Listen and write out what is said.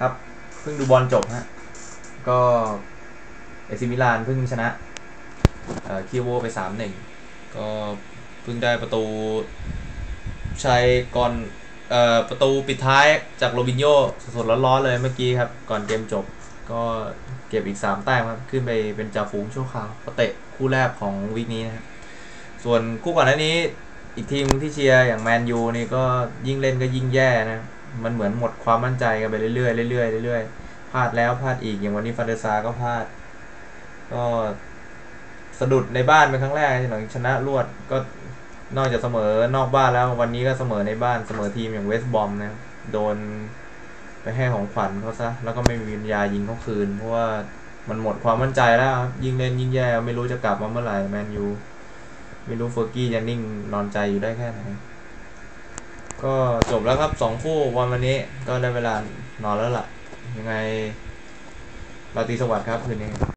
ครับ เพิ่งดูบอลจบฮะ ก็เอซิมิลานเพิ่งชนะเอ่อคิวโวไปสามหนึ่งก็เพิ่งได้ประตูชัยก่อนเอ่อประตูปิดท้ายจากโรบินโญ่สดๆร้อนๆเลยเมื่อกี้ครับ ก่อนเกมจบ ก็เก็บอีก 3 แต้มครับ ขึ้นไปเป็นจ่าฝูงชั่วคราวก็เตะคู่แรกของวีคนี้นะครับ ส่วนคู่ก่อนหน้านี้ อีกทีมที่เชียร์อย่างแมนยูนี่ก็ยิ่งเล่นก็ยิ่งแย่นะ มันเหมือนหมดความมั่นใจกันไปเรื่อยๆเรื่อยๆเรื่อยๆพลาดแล้วพลาดอีกอย่างวันนี้ฟันเดซาก็พลาด ก็สะดุดในบ้านเป็นครั้งแรกหลังชนะรวดก็นอกจากเสมอนอกบ้านแล้ววันนี้ก็เสมอในบ้านเสมอทีมอย่างเวสบอมนะโดนไปให้ของขวัญเขาซะแล้วก็ไม่มีวิญญายิงเขาคืน เพราะว่ามันหมดความมั่นใจแล้วครับยิ่งเล่นยิ่งแย่ไม่รู้จะกลับมาเมื่อไหร่แมนยูไม่รู้เฟอร์กี้จะนิ่งนอนใจอยู่ได้แค่ไหน ก็จบแล้วครับสองคู่วันวันนี้ก็ได้เวลานอนแล้วล่ะ ยังไงราตรีสวัสดิ์ครับคืนนี้